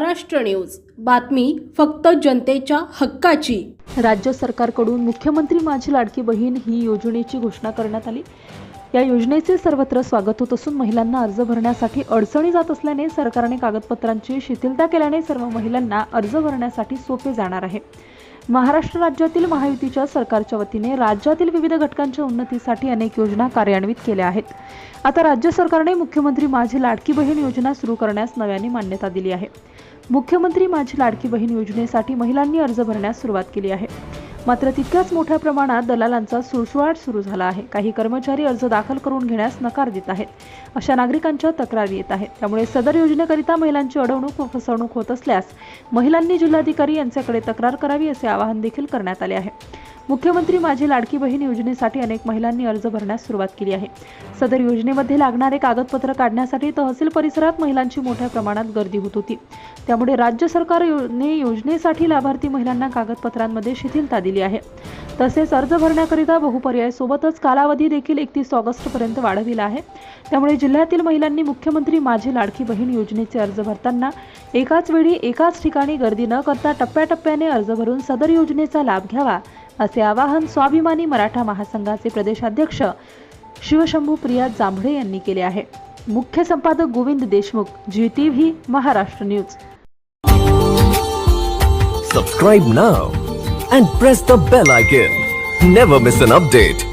Maharashtra news. बातमी फक्त जनतेच्या हक्काची. राज्य सरकारकडून मुख्यमंत्री माझी लाडकी बहीण ही योजनेची घोषणा करण्यात आली. या योजनेचे सर्वत्र स्वागत होत असून महिलांना अर्ज भरण्यासाठी अडचणी जात असल्याने सरकारने कागदपत्रांची शिथिलता केल्याने सर्व महिलांना अर्ज भरण्यासाठी सोपे जाणार आहे. महाराष्ट्र राज्यातील महायुतीच्या सरकारच्या वतीने राज्यातील विविध घटकांच्या उन्नतीसाठी अनेक योजना कार्यान्वित केल्या आहेत. आता राज्य सरकारने मुख्यमंत्री माझी लाडकी बहीण योजना सुरू करण्यास नव्याने मान्यता दिली आहे. मुख्यमंत्री माझी लाडकी बहीण योजनेसाठी महिलांनी अर्ज भरण्यास सुरुवात केली आहे. मात्र तितक्याच मोठ्या प्रमाणात दलालांचा सुळसुळाट सुरू झाला आहे. काही कर्मचारी अर्ज दाखल करून घेण्यास नकार देत आहेत. अशा नागरिकांच्या तक्रारी येत आहेत. त्यामुळे सदर योजनेकरिता महिलांची अडवणूक व फसवणूक होत असल्यास महिलांनी जिल्हाधिकारी यांच्याकडे तक्रार करावी असे आवाहन देखील करण्यात आले आहे. मुख्यमंत्री माझी लाडकी बहीण योजनेसाठी अनेक महिलांनी अर्ज भरण्यास सुरुवात केली आहे. सदर योजनेमध्ये लागणारे कागदपत्र काढण्यासाठी तहसील परिसरात महिलांची मोठ्या प्रमाणात गर्दी होत होती. त्यामुळे राज्य सरकारने योजनेसाठी लाभार्थी महिलांना कागदपत्रांमध्ये शिथिलता दिली आहे. तसेच अर्ज भरण्याकरिता बहुपर्याय सोबतच कालावधी देखील एकतीस ऑगस्टपर्यंत वाढविला आहे. त्यामुळे जिल्ह्यातील महिलांनी मुख्यमंत्री माझी लाडकी बहीण योजनेचे अर्ज भरताना एकाच वेळी एकाच ठिकाणी गर्दी न करता टप्प्याटप्प्याने अर्ज भरून सदर योजनेचा लाभ घ्यावा असे आवाहन स्वाभिमानी मराठा महासंघाचे प्रदेशाध्यक्ष शिवशंभू प्रिया जांभळे यांनी केले आहे. मुख्य संपादक Govind Deshmukh ji TV Maharashtra news. Subscribe now and press the bell icon never miss an update